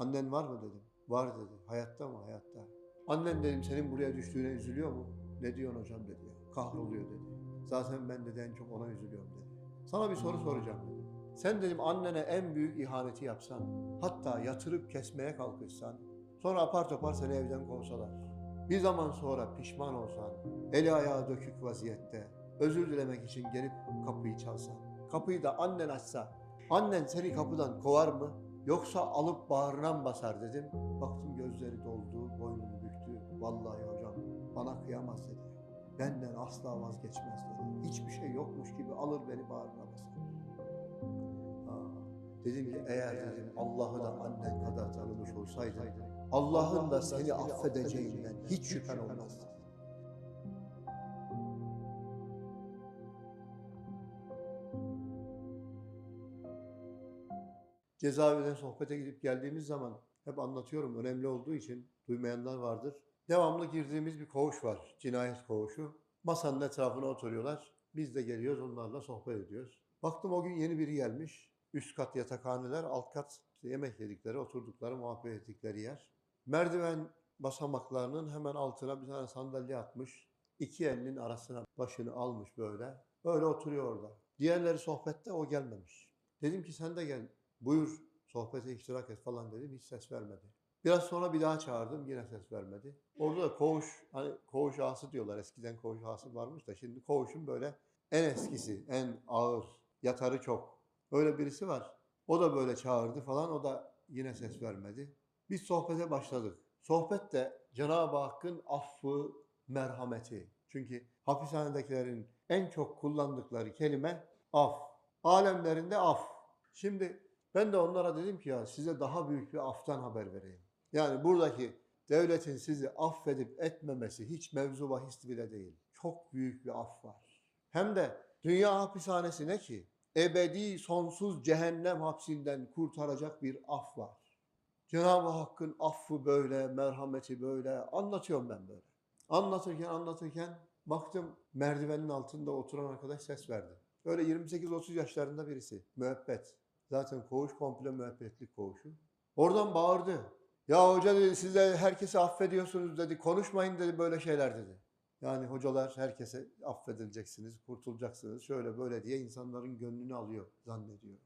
Annen var mı dedim. Var dedi. Hayatta mı? Hayatta. Annen dedim senin buraya düştüğüne üzülüyor mu? Ne diyorsun hocam dedi. Kahroluyor dedi. Zaten ben dedi en çok ona üzülüyorum dedi. Sana bir soru soracağım dedim. Sen dedim annene en büyük ihaneti yapsan, hatta yatırıp kesmeye kalkışsan, sonra apar topar seni evden kovsalar. Bir zaman sonra pişman olsan, eli ayağı dökük vaziyette, özür dilemek için gelip kapıyı çalsan, kapıyı da annen açsa, annen seni kapıdan kovar mı? Yoksa alıp bağrına mı basar dedim. Baktım gözleri doldu, boynunu büktü. Vallahi hocam bana kıyamaz dedi. Benden asla vazgeçmez dedi. Hiçbir şey yokmuş gibi alır beni bağrına basar. Ha, Dedim ki eğer dedim Allah'ı da annen kadar tanımış olsaydın Allah'ın da seni affedeceğinden hiç şüphen olmazdı. Cezaevinden sohbete gidip geldiğimiz zaman hep anlatıyorum önemli olduğu için duymayanlar vardır. Devamlı girdiğimiz bir koğuş var, cinayet koğuşu. Masanın etrafına oturuyorlar. Biz de geliyoruz onlarla sohbet ediyoruz. Baktım o gün yeni biri gelmiş. Üst kat yatakhaneler, alt kat yemek yedikleri, oturdukları, muhabbet ettikleri yer. Merdiven basamaklarının hemen altına bir tane sandalye atmış. İki elinin arasına başını almış böyle. Böyle oturuyor orada. Diğerleri sohbette o gelmemiş. Dedim ki sen de gel. Buyur sohbete iştirak et falan dedim. Hiç ses vermedi. Biraz sonra bir daha çağırdım. Yine ses vermedi. Orada da koğuş, hani koğuş ağası diyorlar. Eskiden koğuş ağası varmış da şimdi koğuşun böyle en eskisi, en ağır, yatarı çok. Öyle birisi var. O da böyle çağırdı falan. O da yine ses vermedi. Biz sohbete başladık. Sohbet de Cenab-ı Hakk'ın affı, merhameti. Çünkü hapishanedekilerin en çok kullandıkları kelime af. Alemlerinde af. Şimdi ben de onlara dedim ki ya size daha büyük bir aftan haber vereyim. Yani buradaki devletin sizi affedip etmemesi hiç mevzu bahis bile değil. Çok büyük bir af var. Hem de dünya hapishanesi ne ki? Ebedi sonsuz cehennem hapsinden kurtaracak bir af var. Cenab-ı Hakk'ın affı böyle, merhameti böyle. Anlatıyorum ben böyle. Anlatırken anlatırken baktım merdivenin altında oturan arkadaş ses verdi. Öyle 28-30 yaşlarında birisi. Müebbet. Zaten koğuş komple müebbetlik koğuşu. Oradan bağırdı. Ya hoca dedi siz de herkesi affediyorsunuz dedi. Konuşmayın dedi böyle şeyler dedi. Yani hocalar herkese affedileceksiniz, kurtulacaksınız şöyle böyle diye insanların gönlünü alıyor zannediyor.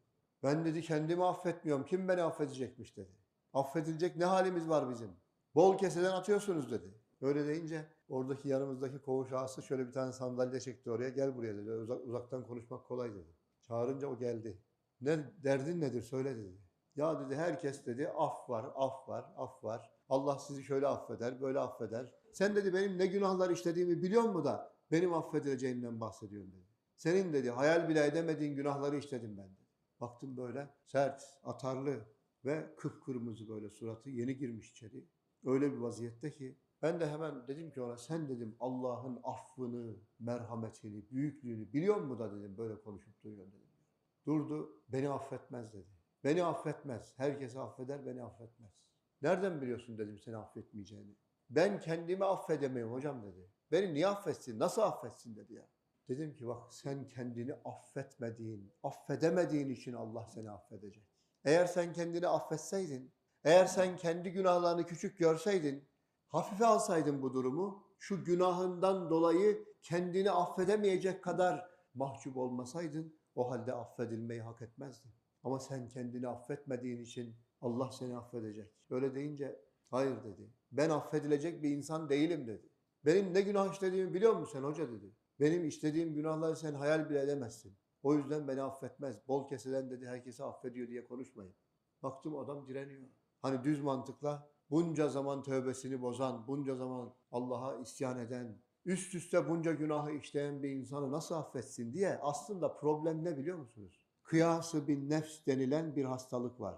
Ben dedi kendimi affetmiyorum. Kim beni affedecekmiş dedi. Affedilecek ne halimiz var bizim? Bol keseden atıyorsunuz dedi. Öyle deyince oradaki yanımızdaki koğuş ağası şöyle bir tane sandalye çekti oraya. Gel buraya dedi. Uzak, uzaktan konuşmak kolay dedi. Çağırınca o geldi. Ne derdin nedir söyle dedi. Ya dedi herkes dedi af var, af var, af var. Allah sizi şöyle affeder, böyle affeder. Sen dedi benim ne günahlar işlediğimi biliyor mu da benim affedileceğimden bahsediyorsun dedi. Senin dedi hayal bile edemediğin günahları işledim ben. Baktım böyle sert, atarlı ve kıpkırmızı böyle suratı yeni girmiş içeri. Öyle bir vaziyette ki ben de hemen dedim ki ona sen dedim Allah'ın affını, merhametini, büyüklüğünü biliyor mu da dedim böyle konuşup duruyorsun dedim. Durdu beni affetmez dedi. Beni affetmez. Herkesi affeder beni affetmez. Nereden biliyorsun dedim seni affetmeyeceğini. Ben kendimi affedemiyorum hocam dedi. Beni niye affetsin? Nasıl affetsin dedi ya. Dedim ki bak sen kendini affetmediğin, affedemediğin için Allah seni affedecek. Eğer sen kendini affetseydin, eğer sen kendi günahlarını küçük görseydin, hafife alsaydın bu durumu, şu günahından dolayı kendini affedemeyecek kadar mahcup olmasaydın, o halde affedilmeyi hak etmezdin. Ama sen kendini affetmediğin için Allah seni affedecek. Öyle deyince hayır dedi. Ben affedilecek bir insan değilim dedi. Benim ne günah işlediğimi biliyor musun sen hoca dedi. Benim işlediğim günahları sen hayal bile edemezsin. O yüzden beni affetmez. Bol keseden dedi herkesi affediyor diye konuşmayın. Baktım adam direniyor. Hani düz mantıkla bunca zaman tövbesini bozan, bunca zaman Allah'a isyan eden, üst üste bunca günahı işleyen bir insanı nasıl affetsin diye aslında problem ne biliyor musunuz? Kıyası bin nefs denilen bir hastalık var.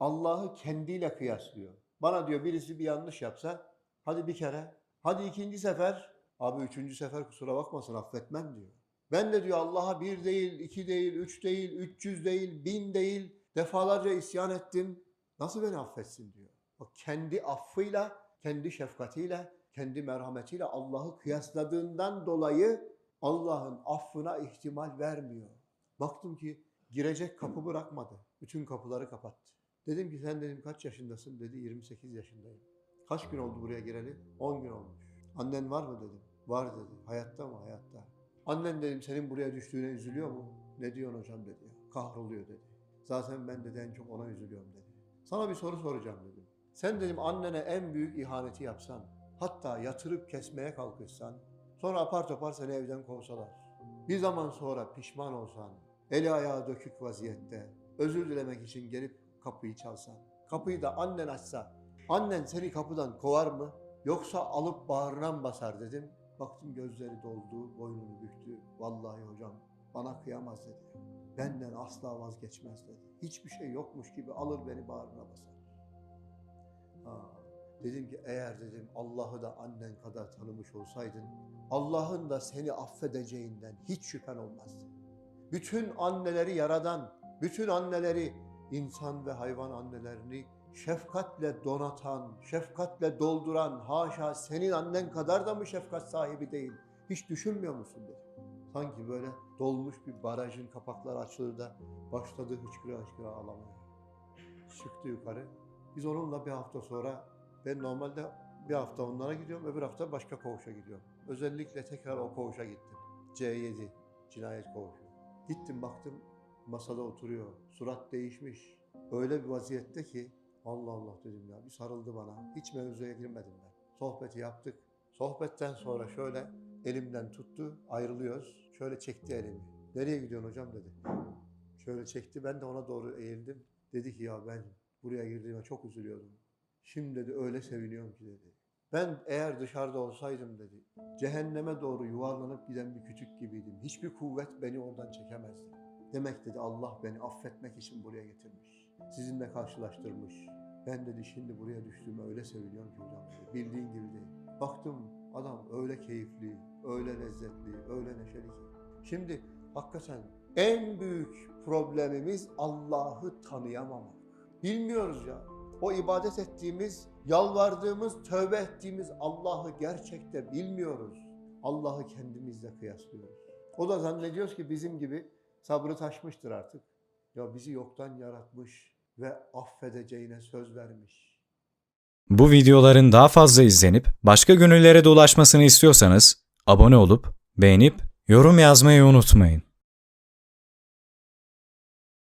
Allah'ı kendiyle kıyaslıyor. Bana diyor birisi bir yanlış yapsa hadi bir kere, hadi ikinci sefer, abi üçüncü sefer kusura bakmasın affetmem diyor. Ben de diyor Allah'a bir değil, iki değil, üç değil, üç yüz değil, bin değil defalarca isyan ettim. Nasıl beni affetsin diyor. Bak kendi affıyla, kendi şefkatiyle, kendi merhametiyle Allah'ı kıyasladığından dolayı Allah'ın affına ihtimal vermiyor. Baktım ki girecek kapı bırakmadı. Bütün kapıları kapattı. Dedim ki sen dedim kaç yaşındasın? Dedi 28 yaşındayım. Kaç gün oldu buraya gireli? 10 gün olmuş. Annen var mı dedim. Var dedi. Hayatta mı? Hayatta. Annen dedim senin buraya düştüğüne üzülüyor mu? Ne diyorsun hocam dedi. Kahroluyor dedi. Zaten ben dedi en çok ona üzülüyorum dedi. Sana bir soru soracağım dedim. Sen dedim annene en büyük ihaneti yapsan, hatta yatırıp kesmeye kalkışsan, sonra apar topar seni evden kovsalar. Bir zaman sonra pişman olsan, eli ayağı dökük vaziyette, özür dilemek için gelip kapıyı çalsan, kapıyı da annen açsa, annen seni kapıdan kovar mı? Yoksa alıp bağrına mı basar dedim. Baktım gözleri doldu, boynunu büktü. Vallahi hocam bana kıyamaz dedi. Benden asla vazgeçmez dedi. Hiçbir şey yokmuş gibi alır beni bağrına basar. Ha, dedim ki eğer dedim Allah'ı da annen kadar tanımış olsaydın Allah'ın da seni affedeceğinden hiç şüphen olmazdı. Bütün anneleri yaradan, bütün anneleri insan ve hayvan annelerini şefkatle donatan, şefkatle dolduran haşa senin annen kadar da mı şefkat sahibi değil? Hiç düşünmüyor musun dedi. Sanki böyle dolmuş bir barajın kapakları açılır da başladı hıçkıra hıçkıra ağlamaya. Çıktı yukarı. Biz onunla bir hafta sonra ben normalde bir hafta onlara gidiyorum, öbür hafta başka koğuşa gidiyorum. Özellikle tekrar o koğuşa gittim. C7 cinayet koğuşu. Gittim baktım masada oturuyor. Surat değişmiş. Öyle bir vaziyette ki Allah Allah dedim ya bir sarıldı bana. Hiç mevzuya girmedim ben. Sohbeti yaptık. Sohbetten sonra şöyle elimden tuttu. Ayrılıyoruz. Şöyle çekti elimi. Nereye gidiyorsun hocam dedi. Şöyle çekti. Ben de ona doğru eğildim. Dedi ki ya ben buraya girdiğime çok üzülüyordum. Şimdi dedi öyle seviniyorum ki dedi. Ben eğer dışarıda olsaydım dedi. Cehenneme doğru yuvarlanıp giden bir kütük gibiydim. Hiçbir kuvvet beni oradan çekemezdi. Demek dedi Allah beni affetmek için buraya getirmiş. Sizinle karşılaştırmış. Ben dedi şimdi buraya düştüğüme öyle seviniyorum ki hocam dedi. Bildiğin gibi değil. Baktım adam öyle keyifli, öyle lezzetli, öyle neşeli ki. Şimdi hakikaten en büyük problemimiz Allah'ı tanıyamamak. Bilmiyoruz ya. O ibadet ettiğimiz, yalvardığımız, tövbe ettiğimiz Allah'ı gerçekte bilmiyoruz. Allah'ı kendimizle kıyaslıyoruz. O da zannediyoruz ki bizim gibi sabrı taşmıştır artık. Ya bizi yoktan yaratmış ve affedeceğine söz vermiş. Bu videoların daha fazla izlenip başka gönüllere de ulaşmasını istiyorsanız abone olup beğenip yorum yazmayı unutmayın.